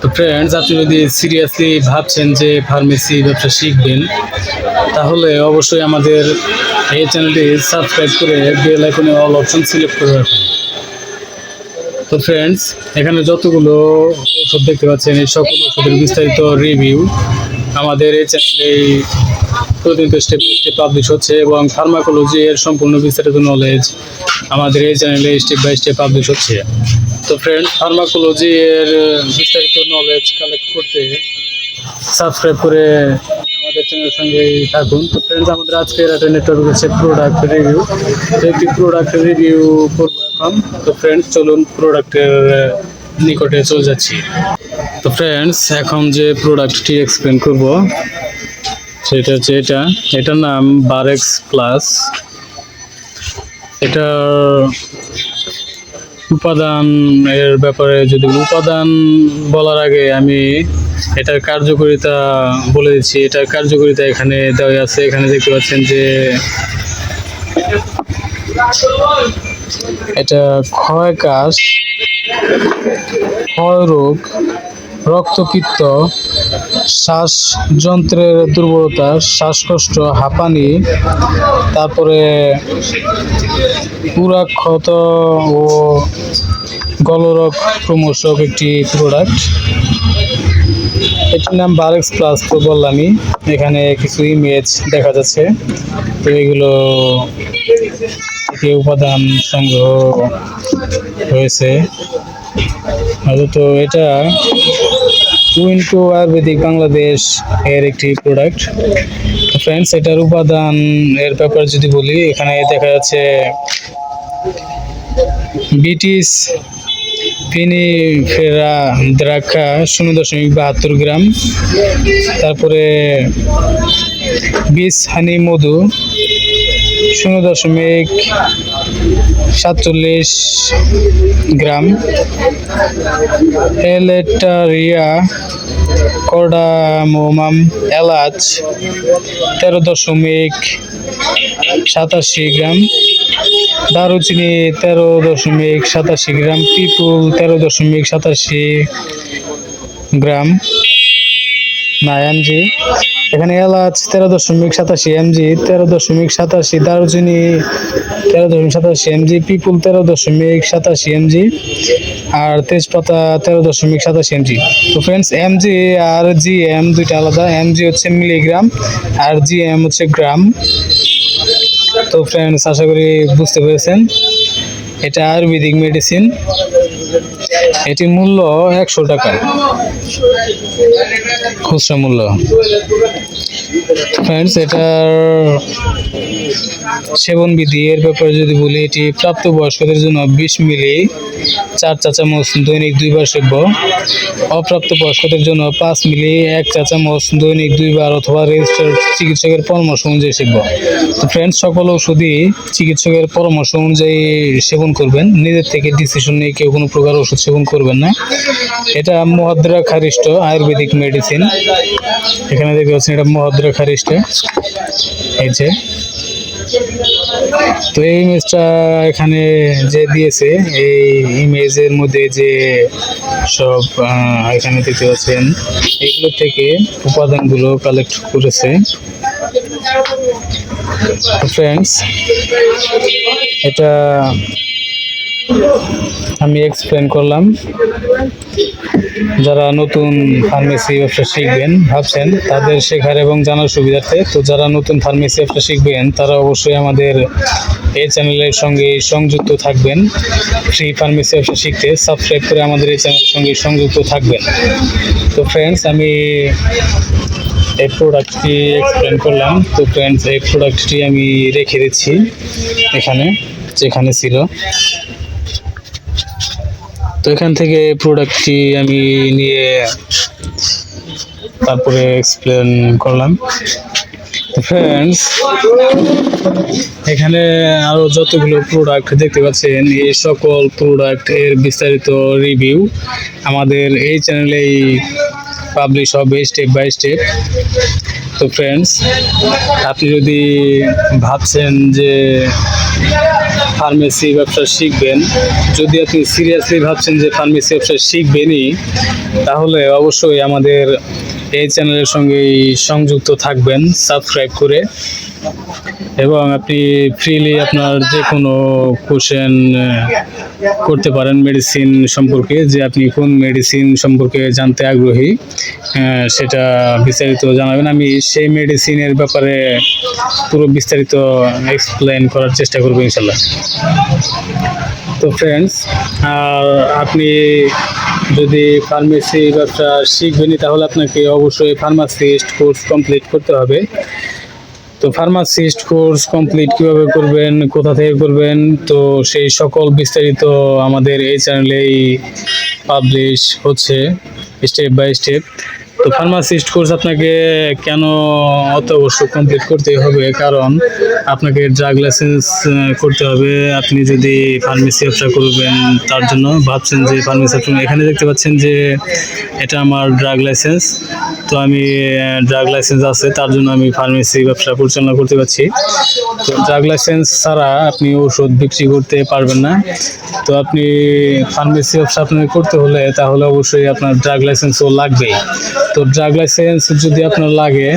তো ফ্রেন্ডস আপনি যদি সিরিয়াসলি ভাবছেন যে ফার্মেসি ব্যবসা শিখবেন, তাহলে অবশ্যই আমাদের এই চ্যানেলটি সাবস্ক্রাইব করে বেল আইকনে অল অপশন সিলেক্ট করে রাখুন। তো ফ্রেন্ডস এখানে যতগুলো ওষুধ দেখতে পাচ্ছেন, এই সকল ওষুধের বিস্তারিত রিভিউ আমাদের এই চ্যানেলে প্রতিনিয়ত স্টেপ বাই স্টেপ পাবলিশ হচ্ছে এবং ফার্মাকোলজি এর সম্পূর্ণ বিস্তারিত নলেজ আমাদের এই চ্যানেলে স্টেপ বাই স্টেপ পাবলিশ হচ্ছে। তো ফ্রেন্ড ফার্মাকোলজি এর বিস্তারিত নলেজ কালেক্ট করতে সাবস্ক্রাইব করে আমাদের চ্যানেলের সঙ্গে থাকুন। তো ফ্রেন্ডস আমাদের আজকের একটা নেটওয়ার্ক হচ্ছে প্রোডাক্ট রিভিউ তো একটি প্রোডাক্ট রিভিউ করব এখন। তো ফ্রেন্ডস চলুন প্রোডাক্টের নিকটে চলে যাচ্ছি। তো ফ্রেন্ডস এখন যে প্রোডাক্টটি এক্সপ্লেন করব, সেটা হচ্ছে এটা। এটার নাম বারেক্স প্লাস এটার উপাদান এর ব্যাপারে যদি উপাদান বলার আগে আমি এটার কার্যকারিতা বলে দিচ্ছি। এটার কার্যকারিতা এখানে দেওয়া আছে। এখানে দেখতে পাচ্ছেন যে, এটা ক্ষয় কাশ, ক্ষয় রোগ রক্তপিত্ত, শ্বাসযন্ত্রের দুর্বলতা, শ্বাসকষ্ট, হাঁপানি, তারপরে পুরাক্ষত ও গলরক প্রমোশক একটি প্রোডাক্ট এটির নাম বারেক্স প্লাস তো বললামই, এখানে কিছু ইমেজ দেখা যাচ্ছে। তো এগুলো থেকে উপাদান সংগ্রহ হয়েছে। তো এটা উইন্টো আয়ুর্বেদিক বাংলাদেশ এর একটি প্রোডাক্ট ফ্রেন্ডস এটার উপাদান এর ব্যাপারে যদি বলি, এখানে দেখা যাচ্ছে ব্রিটিশ ফিনিফেরা দ্রাক্ষা শূন্য দশমিক বাহাত্তর গ্রাম। তারপরে বিষ হানি, মধু শূন্য দশমিক সাতচল্লিশ গ্রাম। এলেটারিয়া, কর্ডামোমাম, এলাচ, তেরো দশমিক সাতাশি গ্রাম। দারুচিনি, তেরো দশমিক সাতাশি গ্রাম। পিপুল, তেরো দশমিক সাতাশি গ্রাম। না এমজি এখানে এলাচ তেরো দশমিক সাতাশি এমজি তেরো দশমিক সাতাশি দারুচিনি তেরো দশমিক সাতাশি এমজি পিপুল তেরো দশমিক সাতাশি এমজি আর তেজপাতা তেরো দশমিক সাতাশি এমজি তো ফ্রেন্ডস এমজি আর জি এম দুইটা আলাদা। এমজি হচ্ছে মিলিগ্রাম আর জি এম হচ্ছে গ্রাম তো ফ্রেন্ডস আশা করি বুঝতে পেরেছেন। এটা আয়ুর্বেদিক মেডিসিন এটির মূল্য একশো টাকা। খুচরা মূল্য। ফ্রেন্ডস এটার সেবন বিধি, এর ব্যাপারে যদি বলি, এটি প্রাপ্তবয়স্কদের জন্য বিশ মিলি চার চা চামচ দৈনিক দুইবার সেব্য। অপ্রাপ্ত বয়স্কদের জন্য পাঁচ মিলি এক চা চামচ দৈনিক দুইবার অথবা রেজিস্টার্ড চিকিৎসকের পরামর্শ অনুযায়ী সেব্য। তো ফ্রেন্ডস সকল ওষুধই চিকিৎসকের পরামর্শ অনুযায়ী সেবন করবেন। নিজের থেকে ডিসিশন নিয়ে কেউ কোনো প্রকার ওষুধ সেবন করবেন না। এটা মহাদ্রা খারিষ্ট আয়ুর্বেদিক মেডিসিন এখানে দেখতে পাচ্ছেন এটা মহাদ্রা খারিষ্ট। এই যে। তো এই ইমেজটা এখানে যে দিয়েছে, এই ইমেজের মধ্যে যে সব এখানে দেখতে পাচ্ছেন, এগুলো থেকে উপাদানগুলো কালেক্ট করেছে। ফ্রেন্ডস এটা আমি এক্সপ্লেন করলাম। যারা নতুন ফার্মেসি ব্যবসা শিখবেন ভাবছেন, তাদের শেখার এবং জানার সুবিধার্থে, তো যারা নতুন ফার্মেসি ব্যবসা শিখবেন, তারা অবশ্যই আমাদের এই চ্যানেলের সঙ্গে সংযুক্ত থাকবেন। ফ্রি ফার্মেসি ব্যবসা শিখতে সাবস্ক্রাইব করে আমাদের এই চ্যানেলের সঙ্গে সংযুক্ত থাকবেন। তো ফ্রেন্ডস আমি এই প্রোডাক্টটি এক্সপ্লেন করলাম। তো ফ্রেন্ডস এই প্রোডাক্টটি আমি রেখে দিচ্ছি এখানে, যেখানে ছিল। তো এখান থেকে প্রোডাক্টটি আমি নিয়ে তারপরে এক্সপ্লেন করলাম। ফ্রেন্ডস এখানে আরও যতগুলো প্রোডাক্ট দেখতে পাচ্ছেন, এই সকল প্রোডাক্টের বিস্তারিত রিভিউ আমাদের এই চ্যানেলেই পাবলিশ হবে স্টেপ বাই স্টেপ তো ফ্রেন্ডস আপনি যদি ভাবছেন যে ফার্মেসি ব্যবসা শিখবেন। যদি আপনি সিরিয়াসলি ভাবছেন যে ফার্মেসি ব্যবসা শিখবেনই তাহলে অবশ্যই আমাদের এই চ্যানেলের সঙ্গেই সংযুক্ত থাকবেন সাবস্ক্রাইব করে। এবং আপনি ফ্রিলি আপনার যে কোনো কোশ্চেন করতে পারেন মেডিসিন সম্পর্কে, যে আপনি কোন মেডিসিন সম্পর্কে জানতে আগ্রহী সেটা বিস্তারিত জানাবেন। আমি সেই মেডিসিনের ব্যাপারে পুরো বিস্তারিত এক্সপ্লেন করার চেষ্টা করব ইনশাল্লাহ। তো ফ্রেন্ডস আর আপনি যদি ফার্মেসি ব্যবসা শিখবেনি তাহলে আপনাকে অবশ্যই ফার্মাসিস্ট কোর্স কমপ্লিট করতে হবে। তো ফার্মাসিস্ট কোর্স কমপ্লিট কীভাবে করবেন, কোথা থেকে করবেন, তো সেই সকল বিস্তারিত আমাদের এই চ্যানেলেই পাবলিশ হচ্ছে স্টেপ বাই স্টেপ তো ফার্মাসিস্ট কোর্স আপনাকে কেন অত অবশ্য কমপ্লিট করতে হবে? কারণ আপনাকে ড্রাগ লাইসেন্স করতে হবে। আপনি যদি ফার্মেসি ব্যবসা করবেন, তার জন্য ভাবছেন যে ফার্মেসি এখানে দেখতে পাচ্ছেন যে এটা আমার ড্রাগ লাইসেন্স তো আমি ড্রাগ লাইসেন্স আছে, তার জন্য আমি ফার্মেসি ব্যবসা পরিচালনা করতে পারছি। তো ড্রাগ লাইসেন্স ছাড়া আপনি ওষুধ বিক্রি করতে পারবেন না। তো আপনি ফার্মেসি ব্যবসা আপনাকে করতে হলে তাহলে অবশ্যই আপনার ড্রাগ লাইসেন্সও লাগবেই। তো ড্রাগ লাইসেন্স যদি আপনার লাগে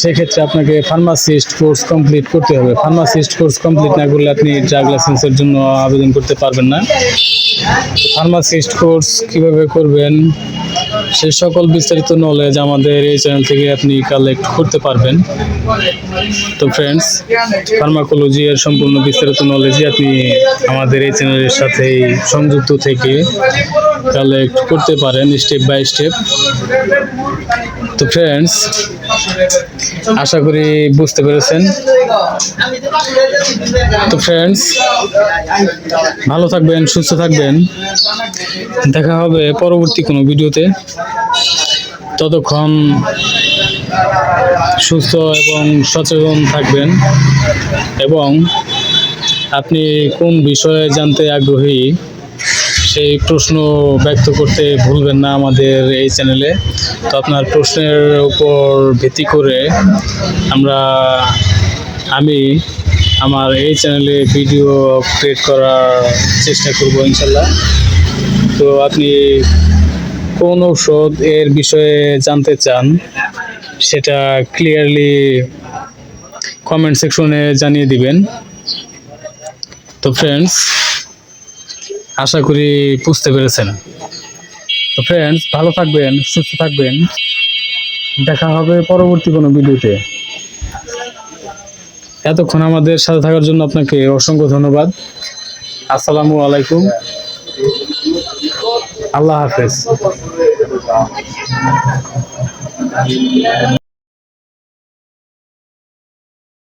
সেক্ষেত্রে আপনাকে ফার্মাসিস্ট কোর্স কমপ্লিট করতে হবে। ফার্মাসিস্ট কোর্স কমপ্লিট না করলে আপনি ড্রাগ লাইসেন্সের জন্য আবেদন করতে পারবেন না। ফার্মাসিস্ট কোর্স কীভাবে করবেন, সে সকল বিস্তারিত নলেজ আমাদের এই চ্যানেল থেকে আপনি কালেক্ট করতে পারবেন। তো ফ্রেন্ডস ফার্মাকোলজি এর সম্পূর্ণ বিস্তারিত নলেজই আপনি আমাদের এই চ্যানেলের সাথে সংযুক্ত থেকে কালেক্ট করতে পারেন স্টেপ বাই স্টেপ তো ফ্রেন্ডস আশা করি বুঝতে পেরেছেন। তো ফ্রেন্ডস ভালো থাকবেন, সুস্থ থাকবেন। দেখা হবে পরবর্তী কোনো ভিডিওতে। ততক্ষণ সুস্থ এবং সচেতন থাকবেন। এবং আপনি কোন বিষয়ে জানতে আগ্রহী সেই প্রশ্ন ব্যক্ত করতে ভুলবেন না আমাদের এই চ্যানেলে। তো আপনার প্রশ্নের উপর ভিত্তি করে আমরা, আমি আমার এই চ্যানেলে ভিডিও ক্রিয়েট করার চেষ্টা করব ইনশাল্লাহ। তো আপনি কোন ঔষধ এর বিষয়ে জানতে চান, সেটা ক্লিয়ারলি কমেন্ট সেকশনে জানিয়ে দিবেন। তো ফ্রেন্ডস আশা করি বুঝতে পেরেছেন। তো ফ্রেন্ডস ভালো থাকবেন, সুস্থ থাকবেন। দেখা হবে পরবর্তী কোনো ভিডিওতে। এতক্ষণ আমাদের সাথে থাকার জন্য আপনাকে অসংখ্য ধন্যবাদ। আসসালামু আলাইকুম। আল্লাহ হাফেজ।